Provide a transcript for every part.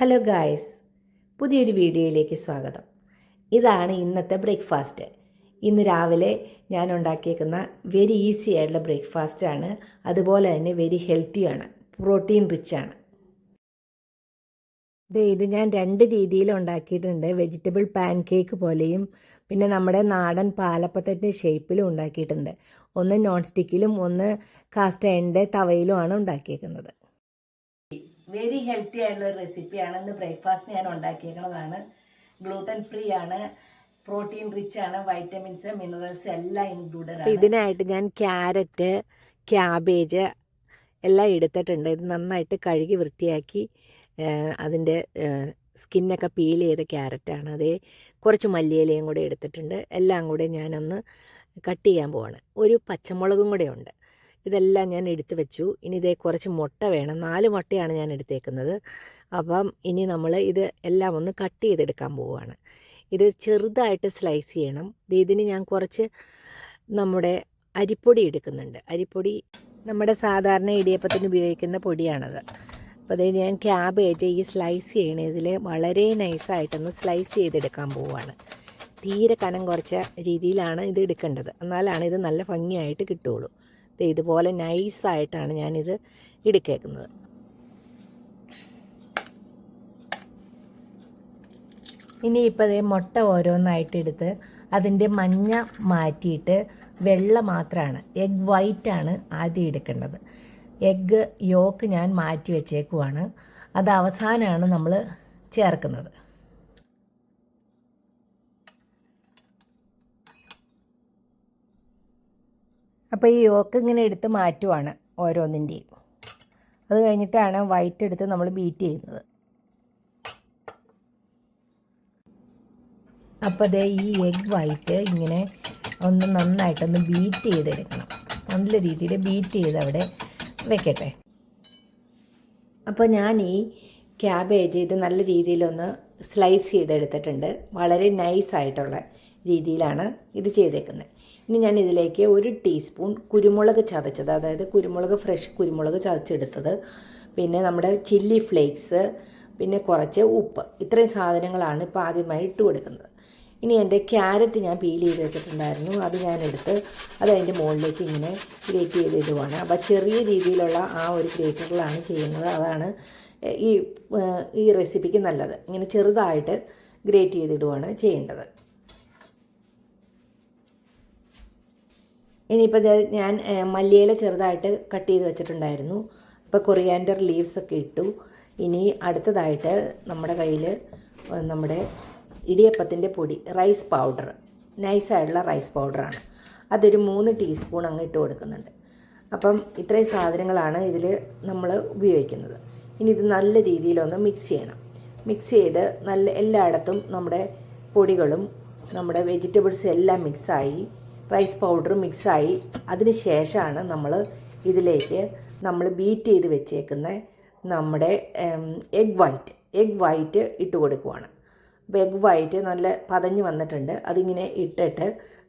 Hello guys പുതിയൊരു വീഡിയോയിലേക്ക് സ്വാഗതം. ഇതാണ് ഇന്നത്തെ ബ്രേക്ക്ഫാസ്റ്റ്. ഇന്ന് രാവിലെ ഞാൻ ഉണ്ടാക്കിയേക്കുന്ന വെരി ഈസി ആയിട്ടുള്ള ബ്രേക്ക്ഫാസ്റ്റ് ആണ്. അതുപോലെ തന്നെ വെരി ഹെൽത്തിയാണ് പ്രോട്ടീൻ റിച്ച് ആണ്. ദേ ഇത് ഞാൻ രണ്ട് രീതിയിൽ ഉണ്ടാക്കിയിട്ടുണ്ട്. വെജിറ്റബിൾ പാൻ കേക്ക് പോലെയും പിന്നെ നമ്മുടെ നാടൻ പാലപ്പത്തിന്റെ ഷേപ്പിലും ഉണ്ടാക്കിയിട്ടുണ്ട്. ഒന്ന് നോൺ സ്റ്റിക്കിലും ഒന്ന് കാസ്റ്റ് അയണിന്റെ തവയിലുമാണ് ഉണ്ടാക്കിയേക്കുന്നത്. വെരി ഹെൽത്തി ആയിട്ടുള്ള ഒരു റെസിപ്പിയാണ് ഇന്ന് ബ്രേക്ക്ഫാസ്റ്റ് ഞാൻ ഉണ്ടാക്കിയേക്കുന്നതാണ് ഗ്ലൂട്ടൻ ഫ്രീ ആണ്. പ്രോട്ടീൻ റിച്ച് ആണ്. വൈറ്റമിൻസ് മിനറൽസ് എല്ലാം ഇൻക്ലൂഡഡ് ആണ്. ഇതിനായിട്ട് ഞാൻ ക്യാരറ്റ് ക്യാബേജ് എല്ലാം എടുത്തിട്ടുണ്ട്. ഇത് നന്നായിട്ട് കഴുകി വൃത്തിയാക്കി അതിന്റെ സ്കിന്നൊക്കെ പീൽ ചെയ്ത ക്യാരറ്റാണ് അതേ കുറച്ച് മല്ലിയിലയും കൂടെ എടുത്തിട്ടുണ്ട്. എല്ലാം കൂടെ ഞാനൊന്ന് കട്ട് ചെയ്യാൻ പോവാണ്. ഒരു പച്ചമുളകും കൂടെ ഉണ്ട്. ഇതെല്ലാം ഞാൻ എടുത്തു വെച്ചു. ഇനി ഇതേ കുറച്ച് മുട്ട വേണം. നാല് മുട്ടയാണ് ഞാൻ എടുത്തേക്കുന്നത്. അപ്പം ഇനി നമ്മൾ ഇത് എല്ലാം ഒന്ന് കട്ട് ചെയ്തെടുക്കാൻ പോവുകയാണ്. ഇത് ചെറുതായിട്ട് സ്ലൈസ് ചെയ്യണം. ഇതിന് ഞാൻ കുറച്ച് നമ്മുടെ അരിപ്പൊടി എടുക്കുന്നുണ്ട്. അരിപ്പൊടി നമ്മുടെ സാധാരണ ഇടിയപ്പത്തിന് ഉപയോഗിക്കുന്ന പൊടിയാണത്. അപ്പോൾ അതായത് ഞാൻ ക്യാബേജ് ഈ സ്ലൈസ് ചെയ്യണതിൽ വളരെ നൈസായിട്ടൊന്ന് സ്ലൈസ് ചെയ്തെടുക്കാൻ പോവുകയാണ്. തീരെ കനം കുറച്ച രീതിയിലാണ് ഇത് എടുക്കേണ്ടത്. എന്നാലാണ് ഇത് നല്ല ഭംഗിയായിട്ട് കിട്ടുകയുള്ളൂ. ഇതുപോലെ നൈസായിട്ടാണ് ഞാനിത് ഇടുക്കേക്കുന്നത് ഇനി ഇപ്പം അതേ മുട്ട ഓരോന്നായിട്ട് എടുത്ത് അതിന്റെ മഞ്ഞ മാറ്റിയിട്ട് വെള്ള മാത്രമാണ് എഗ് വൈറ്റ് ആണ് ആദ്യം എടുക്കേണ്ടത്. എഗ്ഗ് യോക്ക് ഞാൻ മാറ്റി വെച്ചേക്കുവാണ്. അത് അവസാനമാണ് നമ്മൾ ചേർക്കുന്നത്. അപ്പോൾ ഈ യോക്ക് ഇങ്ങനെ എടുത്ത് മാറ്റുവാണ് ഓരോന്നിന്റെയും അത് കഴിഞ്ഞിട്ടാണ് വൈറ്റ് എടുത്ത് നമ്മൾ ബീറ്റ് ചെയ്യുന്നത്. അപ്പോൾ അതേ ഈ എഗ് വൈറ്റ് ഇങ്ങനെ ഒന്ന് നന്നായിട്ടൊന്ന് ബീറ്റ് ചെയ്തെടുക്കണം. നല്ല രീതിയിൽ ബീറ്റ് ചെയ്ത് അവിടെ വെക്കട്ടെ. അപ്പോൾ ഞാൻ ഈ ക്യാബേജ് ഇത് നല്ല രീതിയിലൊന്ന് സ്ലൈസ് ചെയ്തെടുത്തിട്ടുണ്ട്. വളരെ നൈസായിട്ടുള്ള രീതിയിലാണ് ഇത് ചെയ്തേക്കുന്നത്. ഇനി ഞാൻ ഇതിലേക്ക് ഒരു ടീസ്പൂൺ കുരുമുളക് ചതച്ചത് അതായത് കുരുമുളക് ഫ്രഷ് കുരുമുളക് ചതച്ചെടുത്തത് പിന്നെ നമ്മുടെ ചില്ലി ഫ്ലേക്സ് പിന്നെ കുറച്ച് ഉപ്പ്. ഇത്രയും സാധനങ്ങളാണ് ഇപ്പോൾ ആദ്യമായി ഇട്ട് കൊടുക്കുന്നത്. ഇനി എന്റെ ക്യാരറ്റ് ഞാൻ പീൽ ചെയ്ത് വെച്ചിട്ടുണ്ടായിരുന്നു. അത് ഞാൻ എടുത്ത് അത് അതിന്റെ മുകളിലേക്ക് ഇങ്ങനെ ഗ്രേറ്റ് ചെയ്ത് ഇടുവാണ്. അപ്പോൾ ചെറിയ രീതിയിലുള്ള ആ ഒരു ഗ്രേറ്ററിലാണ് ചെയ്യുന്നത്. അതാണ് ഈ ഈ റെസിപ്പിക്ക് നല്ലത്. ഇങ്ങനെ ചെറുതായിട്ട് ഗ്രേറ്റ് ചെയ്തിടുവാണ് ചെയ്യേണ്ടത്. ഇനിയിപ്പോൾ ഞാൻ മല്ലിയില ചെറുതായിട്ട് കട്ട് ചെയ്ത് വെച്ചിട്ടുണ്ടായിരുന്നു. അപ്പോൾ കൊറിയാൻഡർ ലീവ്സ് ഒക്കെ ഇട്ടു. ഇനി അടുത്തതായിട്ട് നമ്മുടെ കയ്യിൽ നമ്മുടെ ഇടിയപ്പത്തിന്റെ പൊടി റൈസ് പൗഡർ നൈസായിട്ടുള്ള റൈസ് പൗഡറാണ് അതൊരു മൂന്ന് ടീസ്പൂൺ അങ്ങ് ഇട്ട് കൊടുക്കുന്നുണ്ട്. അപ്പം ഇത്രയും സാധനങ്ങളാണ് ഇതിൽ നമ്മൾ ഉപയോഗിക്കുന്നത്. ഇനി ഇത് നല്ല രീതിയിലൊന്ന് മിക്സ് ചെയ്യണം. മിക്സ് ചെയ്ത് നല്ല എല്ലായിടത്തും നമ്മുടെ പൊടികളും നമ്മുടെ വെജിറ്റബിൾസും എല്ലാം മിക്സായി റൈസ് പൗഡർ മിക്സായി അതിന് ശേഷമാണ് നമ്മൾ ഇതിലേക്ക് നമ്മൾ ബീറ്റ് ചെയ്ത് വെച്ചേക്കുന്ന നമ്മുടെ എഗ് വൈറ്റ് എഗ് വൈറ്റ് ഇട്ട് കൊടുക്കുവാണ്. അപ്പോൾ എഗ് വൈറ്റ് നല്ല പതഞ്ഞ് വന്നിട്ടുണ്ട്. അതിങ്ങനെ ഇട്ടിട്ട്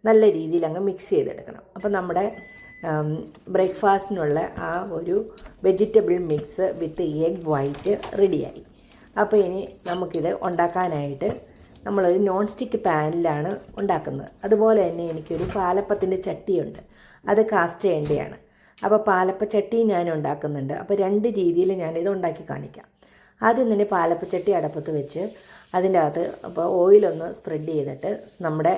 നല്ല രീതിയിൽ അങ്ങ് മിക്സ് ചെയ്തെടുക്കണം. അപ്പോൾ നമ്മുടെ ബ്രേക്ക്ഫാസ്റ്റിനുള്ള ആ ഒരു vegetable mix with egg white റെഡിയായി അപ്പോൾ ഇനി നമുക്കിത് ഉണ്ടാക്കാനായിട്ട് നമ്മളൊരു നോൺ സ്റ്റിക്ക് പാനിലാണ് ഉണ്ടാക്കുന്നത്. അതുപോലെ തന്നെ എനിക്കൊരു പാലപ്പത്തിന്റെ ചട്ടിയുണ്ട്. അത് കാസ്റ്റ് ചെയ്യേണ്ടതാണ് അപ്പോൾ പാലപ്പ ചട്ടി ഞാൻ ഉണ്ടാക്കുന്നുണ്ട്. അപ്പോൾ രണ്ട് രീതിയിൽ ഞാനിത് ഉണ്ടാക്കി കാണിക്കാം. ആദ്യം തന്നെ പാലപ്പ ചട്ടി അടപ്പത്ത് വെച്ച് അതിന്റെ അകത്ത് അപ്പോൾ ഓയിലൊന്ന് സ്പ്രെഡ് ചെയ്തിട്ട് നമ്മുടെ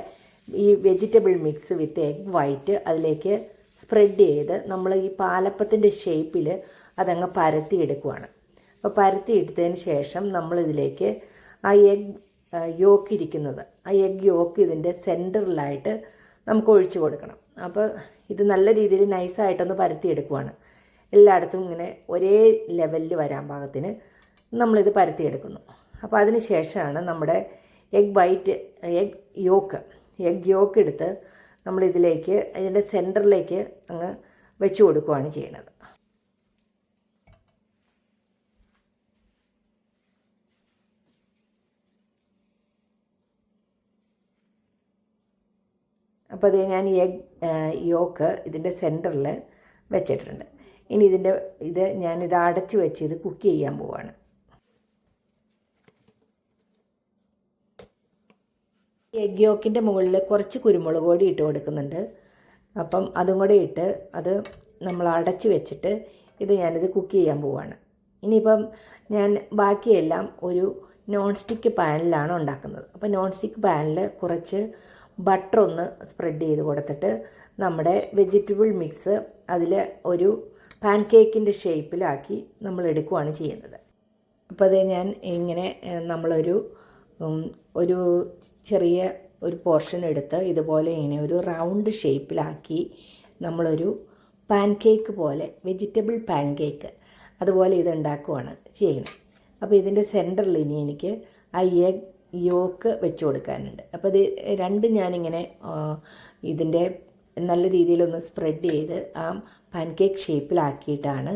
ഈ vegetable mix with egg white അതിലേക്ക് സ്പ്രെഡ് ചെയ്ത് നമ്മൾ ഈ പാലപ്പത്തിന്റെ ഷേപ്പിൽ അതങ്ങ് പരത്തി എടുക്കുവാണ്. അപ്പോൾ പരത്തി എടുത്തതിന് ശേഷം നമ്മളിതിലേക്ക് ആ എഗ് യോക്ക് ഇരിക്കുന്നത് ആ എഗ് യോക്ക് ഇതിന്റെ സെന്ററിലായിട്ട് നമുക്ക് ഒഴിച്ചു കൊടുക്കണം. അപ്പോൾ ഇത് നല്ല രീതിയിൽ നൈസായിട്ടൊന്ന് പരത്തിയെടുക്കുവാണ്. എല്ലായിടത്തും ഇങ്ങനെ ഒരേ ലെവലിൽ വരാൻ പാകത്തിന് നമ്മളിത് പരത്തിയെടുക്കുന്നു. അപ്പോൾ അതിന് ശേഷമാണ് നമ്മുടെ egg white egg yolk egg yolk എടുത്ത് നമ്മളിതിലേക്ക് അതിന്റെ സെന്ററിലേക്ക് അങ്ങ് വെച്ച് കൊടുക്കുകയാണ് ചെയ്യുന്നത്. അപ്പോൾ അത് ഞാൻ ഈ എഗ് യോക്ക് ഇതിന്റെ സെന്ററിൽ വെച്ചിട്ടുണ്ട്. ഇനി ഇതിന്റെ ഇത് ഞാനിത് അടച്ചു വെച്ച് ഇത് കുക്ക് ചെയ്യാൻ പോവാണ്. എഗ് യോക്കിന്റെ മുകളിൽ കുറച്ച് കുരുമുളക് പൊടി ഇട്ട് കൊടുക്കുന്നുണ്ട്. അപ്പം അതും കൂടെ ഇട്ട് അത് നമ്മൾ അടച്ചു വെച്ചിട്ട് ഇത് ഞാനിത് കുക്ക് ചെയ്യാൻ പോവാണ്. ഇനിയിപ്പം ഞാൻ ബാക്കിയെല്ലാം ഒരു നോൺ സ്റ്റിക്ക് പാനിലാണ് ഉണ്ടാക്കുന്നത്. അപ്പോൾ നോൺ സ്റ്റിക്ക് പാനിൽ കുറച്ച് ബട്ടർ ഒന്ന് സ്പ്രെഡ് ചെയ്ത് കൊടുത്തിട്ട് നമ്മുടെ വെജിറ്റബിൾ മിക്സ് അതിൽ ഒരു പാൻ കേക്കിന്റെ ഷേപ്പിലാക്കി നമ്മൾ എടുക്കുകയാണ് ചെയ്യുന്നത്. അപ്പോൾ അത് ഞാൻ ഇങ്ങനെ നമ്മളൊരു ഒരു ചെറിയ ഒരു പോർഷൻ എടുത്ത് ഇതുപോലെ ഇങ്ങനെ ഒരു റൗണ്ട് ഷേപ്പിലാക്കി നമ്മളൊരു പാൻ കേക്ക് പോലെ വെജിറ്റബിൾ പാൻ കേക്ക് അതുപോലെ ഇത് ഉണ്ടാക്കുവാണ് ചെയ്യുന്നത്. അപ്പോൾ ഇതിന്റെ സെന്ററിൽ ഇനി എനിക്ക് ആ എഗ് യോക്ക് വെച്ച് കൊടുക്കാനുണ്ട്. അപ്പോൾ ഇത് രണ്ട് ഞാനിങ്ങനെ ഇതിന്റെ നല്ല രീതിയിലൊന്ന് സ്പ്രെഡ് ചെയ്ത് ആ പാൻകേക്ക് ഷേപ്പിലാക്കിയിട്ടാണ്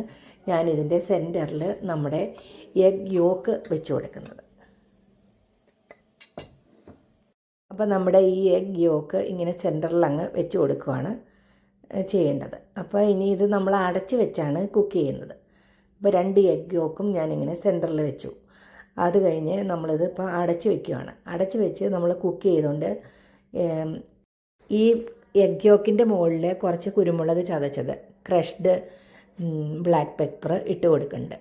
ഞാൻ ഇതിന്റെ സെന്ററിൽ നമ്മുടെ എഗ് യോക്ക് വെച്ച് കൊടുക്കുന്നത്. അപ്പോൾ നമ്മുടെ ഈ എഗ് യോക്ക് ഇങ്ങനെ സെന്ററിൽ അങ്ങ് വെച്ച് കൊടുക്കുകയാണ് ചെയ്യേണ്ടത്. അപ്പോൾ ഇനി ഇത് നമ്മൾ അടച്ച് വെച്ചാണ് കുക്ക് ചെയ്യുന്നത്. അപ്പോൾ രണ്ട് എഗ് യോക്കും ഞാനിങ്ങനെ സെന്ററിൽ വെച്ചു. അത് കഴിഞ്ഞ് നമ്മളിത് ഇപ്പോൾ അടച്ച് വെക്കുകയാണ് അടച്ച് വെച്ച് നമ്മൾ കുക്ക് ചെയ്തുകൊണ്ട് ഈ എഗ് യോക്കിന്റെ മുകളിൽ കുറച്ച് കുരുമുളക് ചതച്ചത് ക്രഷ്ഡ് ബ്ലാക്ക് പെപ്പർ ഇട്ട് കൊടുക്കുന്നുണ്ട്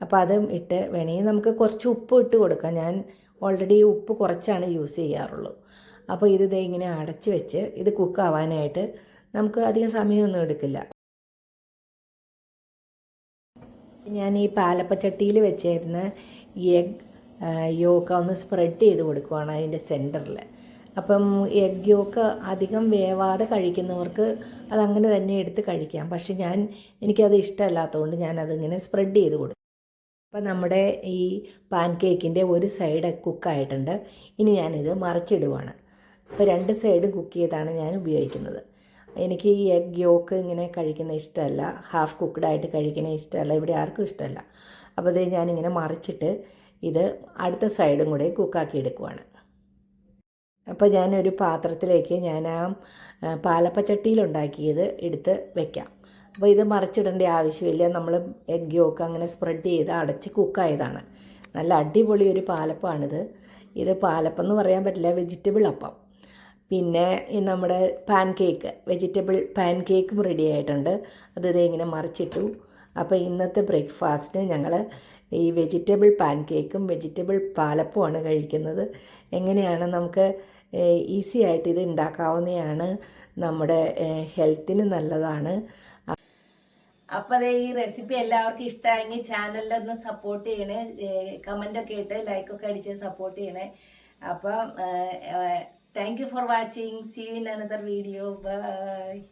അപ്പോൾ അതും ഇട്ട് വേണമെങ്കിൽ നമുക്ക് കുറച്ച് ഉപ്പ് ഇട്ട് കൊടുക്കാം. ഞാൻ ഓൾറെഡി ഉപ്പ് കുറച്ചാണ് യൂസ് ചെയ്യാറുള്ളൂ. അപ്പോൾ ഇത് ഇങ്ങനെ അടച്ച് വെച്ച് ഇത് കുക്ക് ആവാനായിട്ട് നമുക്ക് അധികം സമയമൊന്നും എടുക്കില്ല. ഞാൻ ഈ പാലപ്പച്ചട്ടിയിൽ വെച്ചിരുന്ന എഗ് യോക്ക ഒന്ന് സ്പ്രെഡ് ചെയ്ത് കൊടുക്കുവാണ് അതിന്റെ സെന്ററിൽ അപ്പം എഗ് യോക്ക് അധികം വേവാതെ കഴിക്കുന്നവർക്ക് അതങ്ങനെ തന്നെ എടുത്ത് കഴിക്കാം. പക്ഷെ ഞാൻ എനിക്കത് ഇഷ്ടമല്ലാത്തതുകൊണ്ട് ഞാൻ അതിങ്ങനെ സ്പ്രെഡ് ചെയ്ത് കൊടുക്കും. അപ്പം നമ്മുടെ ഈ പാൻ കേക്കിന്റെ ഒരു സൈഡ് കുക്കായിട്ടുണ്ട് ഇനി ഞാനിത് മറിച്ചിടുവാണ്. അപ്പോൾ രണ്ട് സൈഡും കുക്ക് ചെയ്താണ് ഞാൻ ഉപയോഗിക്കുന്നത്. എനിക്ക് ഈ എഗ് യോക്ക് ഇങ്ങനെ കഴിക്കുന്ന ഇഷ്ടമല്ല. ഹാഫ് കുക്ക്ഡായിട്ട് കഴിക്കുന്ന ഇഷ്ടമല്ല. ഇവിടെ ആർക്കും ഇഷ്ടമല്ല. അപ്പോൾ ഇത് ഞാനിങ്ങനെ മറിച്ചിട്ട് ഇത് അടുത്ത സൈഡും കൂടെ കുക്കാക്കി എടുക്കുവാണ്. അപ്പോൾ ഞാനൊരു പാത്രത്തിലേക്ക് ഞാൻ ആ പാലപ്പച്ചട്ടിയിലുണ്ടാക്കിയത് എടുത്ത് വെക്കാം. അപ്പോൾ ഇത് മറിച്ചിടേണ്ട ആവശ്യമില്ല. നമ്മൾ എഗ് യോക്ക് അങ്ങനെ സ്പ്രെഡ് ചെയ്ത് അടച്ച് കുക്കായതാണ് നല്ല അടിപൊളി ഒരു പാലപ്പമാണിത് ഇത് പാലപ്പം എന്ന് പറയാൻ പറ്റില്ല. വെജിറ്റബിൾ അപ്പം. പിന്നെ ഈ നമ്മുടെ പാൻ കേക്ക് വെജിറ്റബിൾ പാൻ കേക്കും റെഡി ആയിട്ടുണ്ട്. അത് ഇതെങ്ങനെ മറിച്ചിട്ടു. അപ്പോൾ ഇന്നത്തെ ബ്രേക്ക്ഫാസ്റ്റ് ഞങ്ങൾ ഈ വെജിറ്റബിൾ പാൻ കേക്കും വെജിറ്റബിൾ പാലപ്പുമാണ് കഴിക്കുന്നത്. എങ്ങനെയാണ് നമുക്ക് ഈസി ആയിട്ട് ഇത് ഉണ്ടാക്കാവുന്നതാണ് നമ്മുടെ ഹെൽത്തിന് നല്ലതാണ്. അപ്പോൾ അതെ ഈ റെസിപ്പി എല്ലാവർക്കും ഇഷ്ടമായെങ്കിൽ ചാനലിലൊന്ന് സപ്പോർട്ട് ചെയ്യണേ. കമന്റ് ഒക്കെ ഇട്ട് ലൈക്കൊക്കെ അടിച്ച് സപ്പോർട്ട് ചെയ്യണേ. അപ്പം Thank you for watching. See you in another video. Bye.